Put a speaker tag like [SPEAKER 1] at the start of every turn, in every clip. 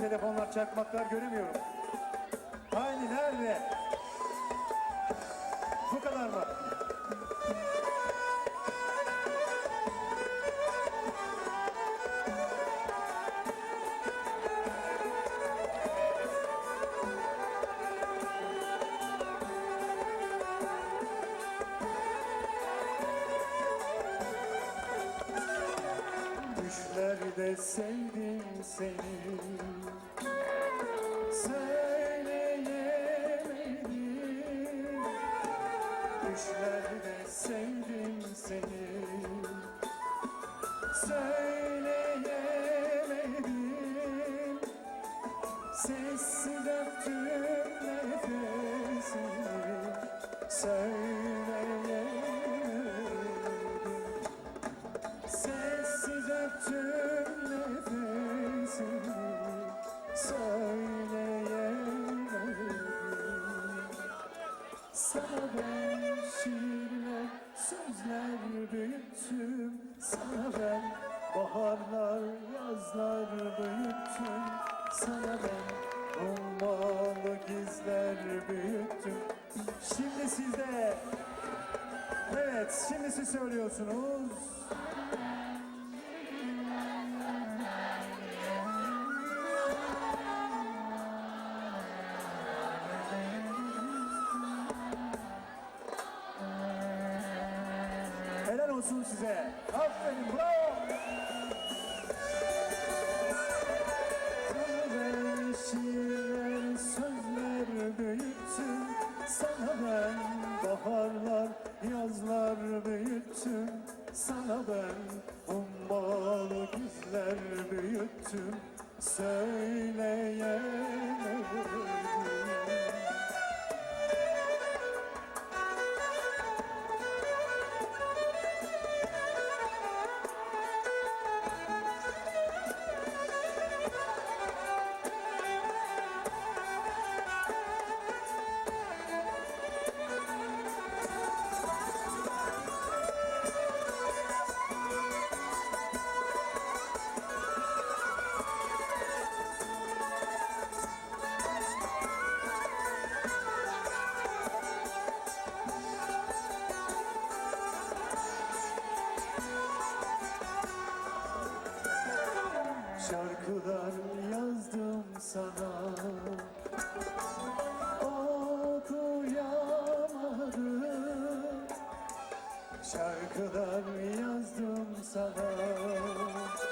[SPEAKER 1] Telefonlar, çakmaklar göremiyorum. Hani nerede? Bu kadar mı? Düşlerde sevdim seni. Söyleyemedim. Düşlerde sevdim seni. Söyleyemedim. Sessiz öptüm nefesini Söyleyemedim Sana ben şiirler, sözler büyüttüm Sana ben baharlar, yazlar büyüttüm Sana ben ummalı gizler büyüttüm Şimdi sizde Evet, şimdi siz söylüyorsunuz. Olsun size. Aferin, bravo. Ben şiirler, sözler büyüttüm. Sana ben baharlar, yazlar büyüttüm. Sana ben ummalı güzler büyüttüm. Söyleyemedim. Şarkılar yazdım sana. Okuyamadım. Şarkılar yazdım sana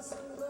[SPEAKER 1] Sandra.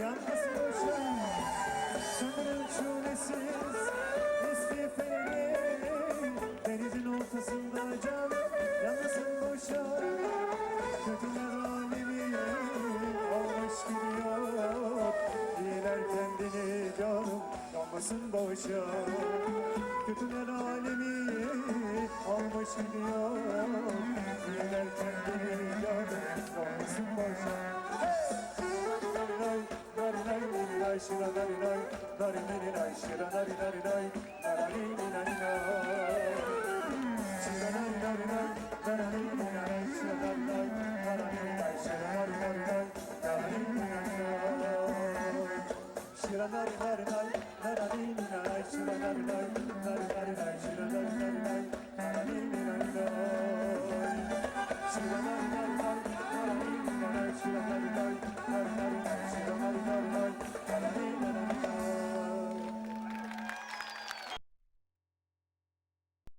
[SPEAKER 1] Yanmasın uçan Söndürün şu Eski fereni Denizin ortasında can Yanmasın boşan Kötüler alemi Olmuş gidiyor İyiler kendini canım Yanmasın boşan Kötüler alemi Olmuş gidiyor. Gracias.